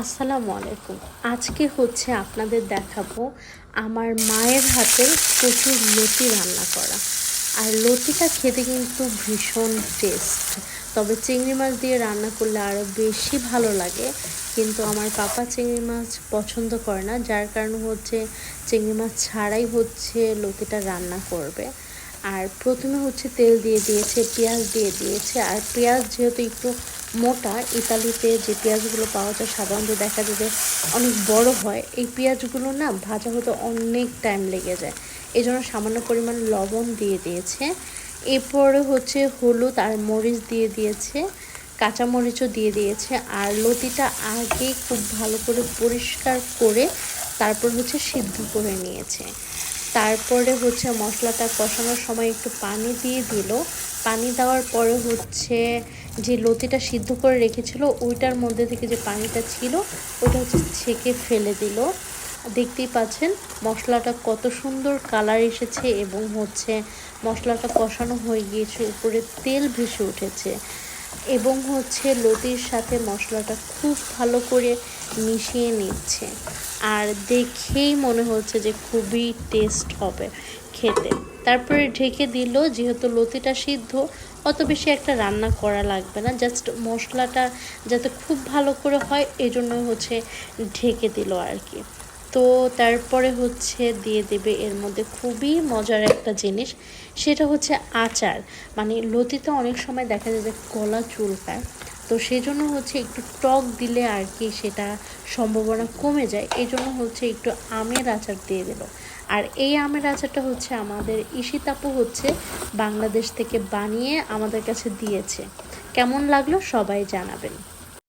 আসসালামু আলাইকুম। আজকে হচ্ছে আপনাদের দেখাবো আমার মায়ের হাতের প্রচুর লতি রান্না করা। আর লতিটা খেতে কিন্তু ভীষণ টেস্ট তবে চিংড়ি মাছ দিয়ে রান্না করলে আরও বেশি ভালো লাগে। কিন্তু আমার পাপা চিংড়ি মাছ পছন্দ করে না, যার কারণে হচ্ছে চিংড়ি মাছ ছাড়াই হচ্ছে লতিটা রান্না করবে। আর প্রথমে হচ্ছে তেল দিয়ে দিয়েছে, পেঁয়াজ দিয়ে দিয়েছে। আর পেঁয়াজ যেহেতু একটু মোটা, ইতালিতে যে পেঁয়াজগুলো পাওয়া যায়, সাধারণত দেখা যায় যে অনেক বড় হয়, এই পেঁয়াজগুলো না ভাজা হতে অনেক টাইম লেগে যায়। এই জন্য সামান্য পরিমাণ লবণ দিয়ে দিয়েছে। এরপরে হচ্ছে হলুদ আর মরিচ দিয়ে দিয়েছে কাঁচা মরিচও দিয়ে দিয়েছে। আর লতিটা আগে খুব ভালো করে পরিষ্কার করে তারপর হচ্ছে সিদ্ধ করে নিয়েছে। তারপরে হচ্ছে মশলাটা কষানোর সময় একটু পানি দিয়ে দিল। পানি দেওয়ার পরে হচ্ছে যে লতিটা সিদ্ধ করে রেখেছিল, ওইটার মধ্যে থেকে যে পানিটা ছিল, ওটা হচ্ছে ছেঁকে ফেলে দিল। দেখতেই পাচ্ছেন মশলাটা কত সুন্দর কালার এসেছে এবং হচ্ছে মশলাটা কষানো হয়ে গিয়েছে, উপরে তেল ভেসে উঠেছে। এবং হচ্ছে লতির সাথে মশলাটা খুব ভালো করে মিশিয়ে নিচ্ছে। আর দেখেই মনে হচ্ছে যে খুবই টেস্ট হবে খেতে। তারপরে ঢেকে দিল, যেহেতু লতিটা সিদ্ধ, অত বেশি একটা রান্না করা লাগবে না জাস্ট মশলাটা যাতে খুব ভালো করে হয় এই জন্য হচ্ছে ঢেকে দিল আর কি। তো তারপরে হচ্ছে দিয়ে দেবে এর মধ্যে খুবই মজার একটা জিনিস, সেটা হচ্ছে আচার। মানে লতিতে অনেক সময় দেখা যায় যে গলা চুলকায়, তো সেই জন্য হচ্ছে একটু টক দিলে আর কি সেটা সম্ভাবনা কমে যায়। এই জন্য হচ্ছে একটু আমের আচার দিয়ে দিল আর এই আমের আচারটা হচ্ছে আমাদের ইশিতাপু হচ্ছে বাংলাদেশ থেকে বানিয়ে আমাদের কাছে দিয়েছে। কেমন লাগল সবাই জানাবেন।